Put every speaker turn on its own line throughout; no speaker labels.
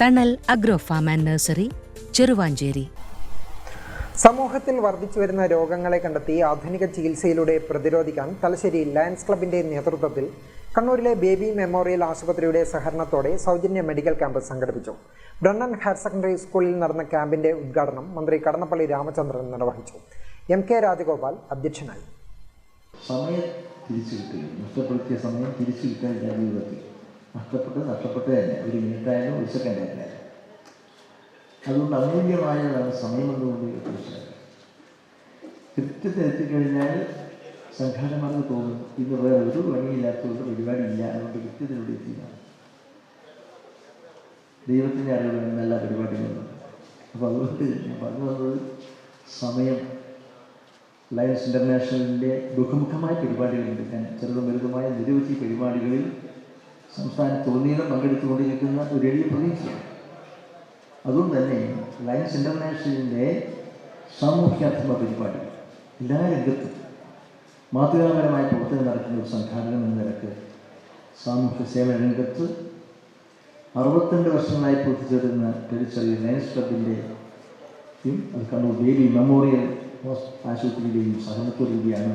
Thanal agro farm and nursery Cheruvanchery.
സമൂഹത്തിൽ വർദ്ധിച്ചു വരുന്ന രോഗങ്ങളെ കണ്ടെത്തി ആധുനിക ചികിത്സയിലൂടെ പ്രതിരോധിക്കാൻ തലശ്ശേരി ലയൺസ് ക്ലബിന്റെ നേതൃത്വത്തിൽ കണ്ണൂരിലെ ബേബി മെമ്മോറിയൽ ആശുപത്രിയുടെ സഹകരണത്തോടെ സൗജന്യ മെഡിക്കൽ ക്യാമ്പ് സംഘടിപ്പിച്ചു. ബ്രണ്ണൻ ഹയർ സെക്കൻഡറി സ്കൂളിൽ നടന്ന ക്യാമ്പിന്റെ ഉദ്ഘാടനം മന്ത്രി കടന്നപ്പള്ളി രാമചന്ദ്രൻ നിർവഹിച്ചു. എം കെ രാജഗോപാൽ അധ്യക്ഷനായി.
സമയം തിരിച്ചു കിട്ടുകയും നഷ്ടപ്പെടുത്തിയ സമയം തിരിച്ചു കിട്ടാൻ ജീവിതത്തിൽ. നഷ്ടപ്പെട്ട് നഷ്ടപ്പെട്ടത് തന്നെ. ഒരു മിനിറ്റ് ആയാലും ഒരു സെക്കൻഡ് ആയാലും. അതുകൊണ്ട് അമൂല്യമായതാണ് സമയം എന്നുകൊണ്ട് തീർച്ചയായും കൃത്യത്തിൽ എത്തിക്കഴിഞ്ഞാൽ സംഘാടകർക്ക് തോന്നും ഇന്ന് വേറെ ഒരു പണിയില്ലാത്തതുകൊണ്ട് പരിപാടിയില്ല. അതുകൊണ്ട് കൃത്യത്തിലൂടെ എത്തിയതാണ് ദൈവത്തിന്റെ അറിവ് എല്ലാ പരിപാടികളും അപ്പോൾ അതുകൊണ്ട് ഞാൻ പറഞ്ഞു വന്നത് സമയം. ലയൻസ് ഇന്റർനാഷണലിന്റെ ബഹുമുഖമായ പരിപാടികളുണ്ട്. ഞാൻ ചെറുതും വലുതുമായ നിരവധി പരിപാടികളിൽ സംസ്ഥാനത്തുടനീളം പങ്കെടുത്തുകൊണ്ടിരിക്കുന്ന ഒരു വലിയ പ്രതീക്ഷയാണ്. അതുകൊണ്ട് തന്നെ ലയൻസ് ഇന്റർനാഷണലിന്റെ സാമൂഹ്യാധർമ്മ പരിപാടി എല്ലാ രംഗത്തും മാതൃകാപരമായ പ്രവർത്തനം നടക്കുന്ന ഒരു സംഘാടനം എന്ന നിലയ്ക്ക് സാമൂഹ്യ സേവന രംഗത്ത് അറുപത്തിരണ്ട് വർഷങ്ങളായി പൂർത്തിച്ചേരുന്ന തിരിച്ചറിയ ലയൻസ് ക്ലബിന്റെ അത് കണ്ണൂർ ബേബി മെമ്മോറിയൽ ആശുപത്രിയുടെയും സഹനത്തോടുകൂടിയാണ്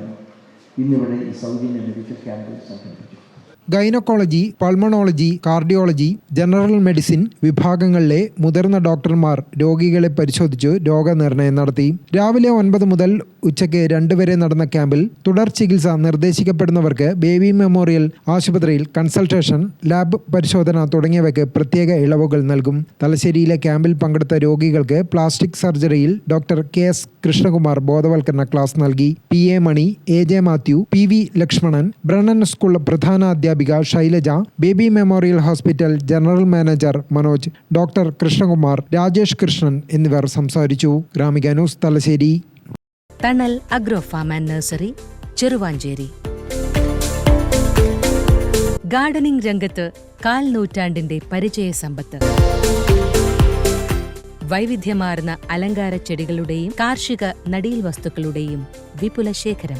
ഇന്നിവിടെ ഈ സൗജന്യ മെഡിക്കൽ ക്യാമ്പ് സംഘടിപ്പിച്ചത്
gynaecology pulmonology cardiology general medicine വിഭാഗങ്ങളിലെ മുതിർന്ന ഡോക്ടർമാർ രോഗികളെ പരിശോധിച്ച് രോഗനിർണയം നടത്തി. രാവിലെ ഒൻപത് മുതൽ ഉച്ചയ്ക്ക് രണ്ട് വരെ നടന്ന ക്യാമ്പിൽ തുടർ ചികിത്സ നിർദ്ദേശിക്കപ്പെടുന്നവർക്ക് ബേബി മെമ്മോറിയൽ ആശുപത്രിയിൽ കൺസൾട്ടേഷൻ ലാബ് പരിശോധന തുടങ്ങിയവയ്ക്ക് പ്രത്യേക ഇളവുകൾ നൽകും. തലശ്ശേരിയിലെ ക്യാമ്പിൽ പങ്കെടുത്ത രോഗികൾക്ക് പ്ലാസ്റ്റിക് സർജറിയിൽ ഡോക്ടർ കെ എസ് കൃഷ്ണകുമാർ ബോധവൽക്കരണ ക്ലാസ് നൽകി. P A Mani A J Mathew P V Lakshmanan Brennen school പ്രധാന അധ്യാപിക Shailaja baby memorial hospital general manager Manoj doctor Krishnakumar Rajesh Krishnan എന്നിവർ സംസാരിച്ചു. Gramika news Thalassery.
Thanal agro farm and nursery Cheruvanchery. Gardening രംഗത്ത് കാൽ നൂറ്റാണ്ടിന്റെ പരിചയ സമ്പത്ത്. വൈവിധ്യമാർന്ന അലങ്കാര ചെടികളുടെയും കാർഷിക നടീൽ വസ്തുക്കളുടെയും വിപുല ശേഖരം